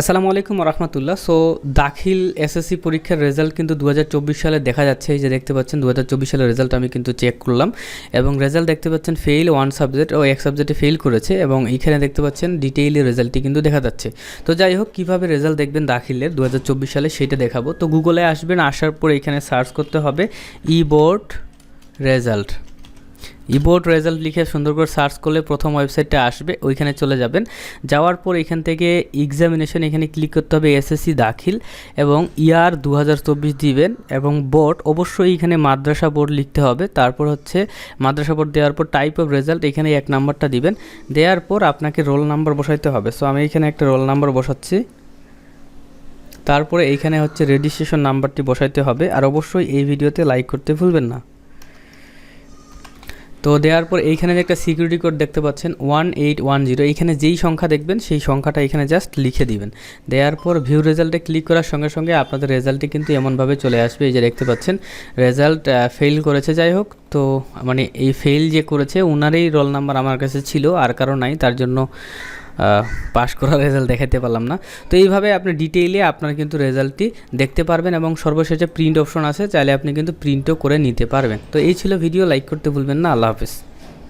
আসসালামু আলাইকুম রহমতুল্লাহ সো দাখিল এসএসসি পরীক্ষার রেজাল্ট কিন্তু দু হাজার চব্বিশ সালে দেখা যাচ্ছে। এই যে দেখতে পাচ্ছেন দু হাজার চব্বিশ সালের রেজাল্ট আমি কিন্তু চেক করলাম। এবং রেজাল্ট দেখতে পাচ্ছেন ফেইল ওয়ান সাবজেক্ট ও এক সাবজেক্টে ফেল করেছে। এবং এইখানে দেখতে পাচ্ছেন ডিটেইলি রেজাল্টটি কিন্তু দেখা যাচ্ছে। তো যাই হোক, কীভাবে রেজাল্ট দেখবেন দাখিলের দু হাজার চব্বিশ সালে সেটা দেখাবো। তো গুগলে আসবেন, আসার পর এখানে সার্চ করতে হবে e board result e board result লিখে সুন্দর করে সার্চ করলে প্রথম ওয়েবসাইটটা আসবে, ওইখানে চলে যাবেন। যাওয়ার পর এখান থেকে এক্সামিনেশন এখানে ক্লিক করতে হবে এসএসসি দাখিল এবং ইয়ার দু হাজার চব্বিশ দিবেন এবং বোর্ড অবশ্যই এখানে মাদ্রাসা বোর্ড লিখতে হবে। তারপর হচ্ছে মাদ্রাসা বোর্ড দেওয়ার পর টাইপ অফ রেজাল্ট এখানে এক নাম্বারটা দিবেন। দেওয়ার পর আপনাকে রোল নাম্বার বসাইতে হবে। সো আমি এখানে একটা রোল নাম্বার বসাচ্ছি। তারপরে এইখানে হচ্ছে রেজিস্ট্রেশন নাম্বারটি বসাইতে হবে। আর অবশ্যই এই ভিডিওতে লাইক করতে ভুলবেন না। তো দেওয়ার পর এইখানে যে একটা সিকিউরিটি কোড দেখতে পাচ্ছেন ওয়ান এইট ওয়ান জিরো এইখানে যেই সংখ্যা দেখবেন, সেই সংখ্যাটা এখানে জাস্ট লিখে দিবেন। দেওয়ার পর ভিউ রেজাল্টে ক্লিক করার সঙ্গে সঙ্গে আপনাদের রেজাল্টটি কিন্তু এমনভাবে চলে আসবে, এই যে দেখতে পাচ্ছেন। রেজাল্ট ফেল করেছে, যাই হোক, তো মানে এই ফেল যে করেছে ওনারই রোল নাম্বার আমার কাছে ছিল, আর কারও নাই, তার জন্য পাস করার রেজাল্ট দেখাতে পারলাম না। তো এইভাবে আপনি ডিটেইলে আপনার কিন্তু রেজাল্টটি দেখতে পারবেন এবং সর্বশেষে প্রিন্ট অপশন আছে, চাইলে আপনি কিন্তু প্রিন্টও করে নিতে পারবেন। তো এই ছিল ভিডিও লাইক করতে ভুলবেন না, আল্লাহ হাফেজ।